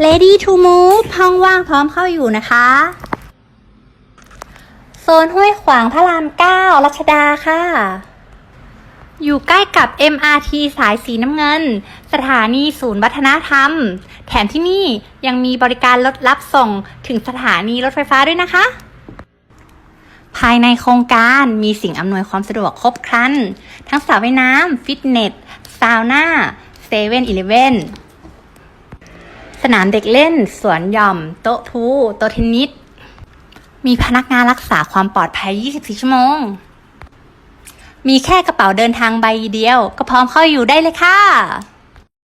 Ready to move ห้องว่างพร้อมเข้าอยู่นะคะ โซนห้วยขวางพระราม 9 รัชดาค่ะ อยู่ใกล้กับ MRT สายสีน้ำเงิน สถานีศูนย์วัฒนธรรม แถมที่นี่ยังมีบริการรถรับส่งถึงสถานีรถไฟฟ้าด้วยนะคะ ภายในโครงการมีสิ่งอำนวยความสะดวกครบครัน ทั้งสระว่ายน้ำฟิตเนสซาวน่าเซเว่นอีเลฟเว่น สนามเด็กเล่น สวนหย่อม โต๊ะทูโต๊ะเทนนิส มีพนักงานรักษาความปลอดภัย 24 ชั่วโมง มีแค่กระเป๋าเดินทางใบเดียว ก็พร้อมเข้าอยู่ได้เลยค่ะ